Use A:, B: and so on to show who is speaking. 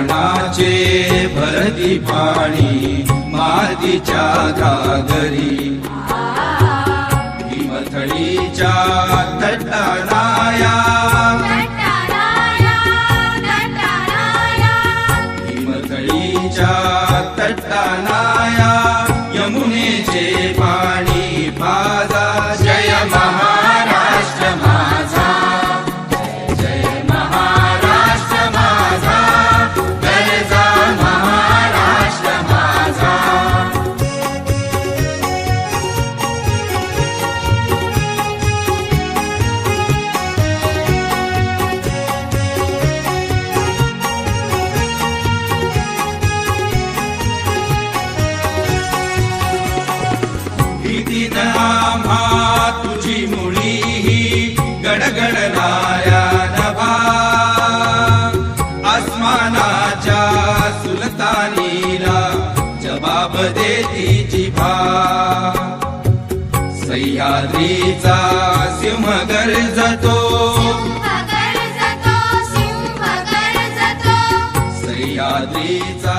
A: नदी पाणी मातीच्या घागरी हिमथळीच्या तटानाया हिमथळीच्या तटानाया यमुनेचे आम्हा तुझी मुळी ही गडगडणाऱ्या नभा. आसमानाच्या सुलतानीला जबाब देती जिभा सह्याद्रीचा सिंह गरजतो सह्याद्रीचा